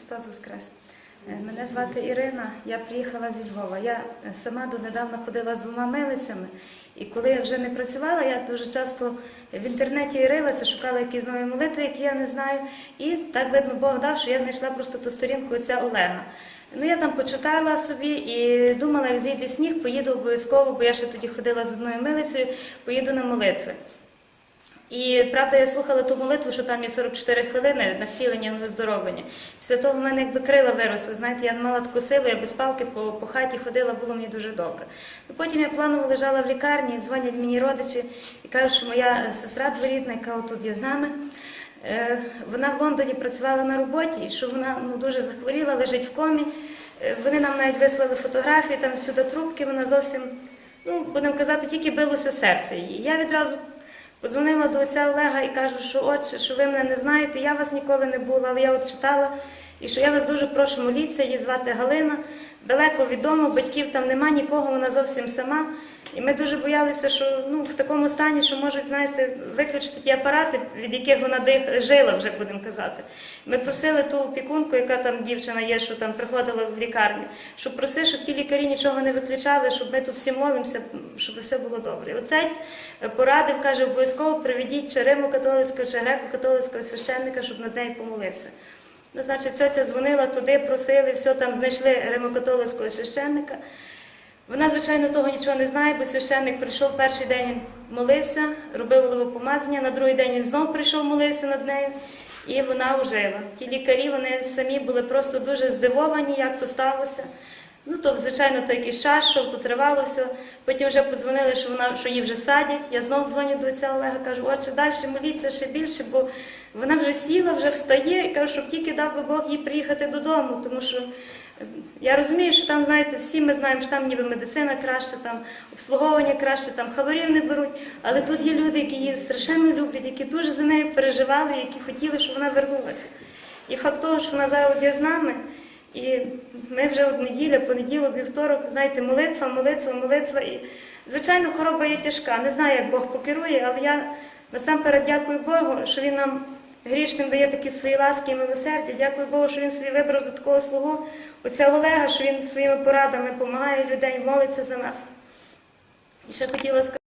Христос Воскрес. Е, Мене звати Ірина, я приїхала зі Львова. Я е, сама донедавна ходила з двома милицями, і коли я вже не працювала, я дуже часто в інтернеті рилася, шукала якісь нові молитви, які я не знаю. І так видно, Бог дав, що я знайшла просто ту сторінку отця Олега. Ну, я там почитала собі і думала, як зійде сніг, поїду обов'язково, бо я ще тоді ходила з одною милицею, поїду на молитви. І правда, я слухала ту молитву, що там є 44 хвилини на зцілення, на виздоровлення. Після того в мене якби крила виросли. Знаєте, я мала таку силу, я без палки по, по хаті ходила, було мені дуже добре. Ну, потім я планово лежала в лікарні, дзвонять мені родичі і кажуть, що моя е, сестра дворідна, яка отут є з нами. е, Вона в Лондоні працювала на роботі, і що вона ну, дуже захворіла, лежить в комі. Е, Вони нам навіть вислали фотографії, там сюди трубки, вона зовсім, ну, будемо казати, тільки билося серце її. Я відразу Подзвонила до отця Олега і кажу, що отче, що ви мене не знаєте, я вас ніколи не була, але я от читала, і що я вас дуже прошу моліться, її звати Галина. Далеко від дому, батьків там нема, нікого, вона зовсім сама. І ми дуже боялися, що ну, в такому стані, що можуть, знаєте, виключити ті апарати, від яких вона дих, жила, вже будемо казати. Ми просили ту опікунку, яка там дівчина є, що там приходила в лікарню, щоб проси, щоб ті лікарі нічого не виключали, щоб ми тут всі молимося, щоб все було добре. І Отець порадив, каже, обов'язково приведіть чи римо-католицького, чи греко-католицького священника, щоб над нею помолився. Ну, значить, цьоця дзвонила туди, просили, все там знайшли римокатолицького священника. Вона, звичайно, того нічого не знає, бо священник прийшов перший день, він молився, робив головопомазання, на другий день він знов прийшов, молився над нею, і вона ожила. Ті лікарі вони самі були просто дуже здивовані, як то сталося. Ну, то, звичайно, то якийсь час, що то тривало все. Потім вже подзвонили, що вона що її вже садять. Я знов дзвоню до отця Олега, кажу, отче, далі моліться ще більше, бо вона вже сіла, вже встає, і кажу, щоб тільки дав би Бог їй приїхати додому, тому що. е, Я розумію, що там, знаєте, всі ми знаємо, що там ніби медицина краще, там обслуговування краще, там хабарів не беруть. Але тут є люди, які її страшенно люблять, які дуже за нею переживали, які хотіли, щоб вона вернулася. І факт того, що вона зараз є з нами, і ми вже от неділя, понеділок, вівторок, знаєте, молитва, молитва, молитва. І, звичайно, хвороба є тяжка. Не знаю, як Бог покерує, але я насамперед дякую Богу, що Він нам грішним дає такі свої ласки і милосердя. Дякую Богу, що він собі вибрав за такого слугу отця Олега, що він своїми порадами допомагає людей, молиться за нас. І ще хотіла сказати.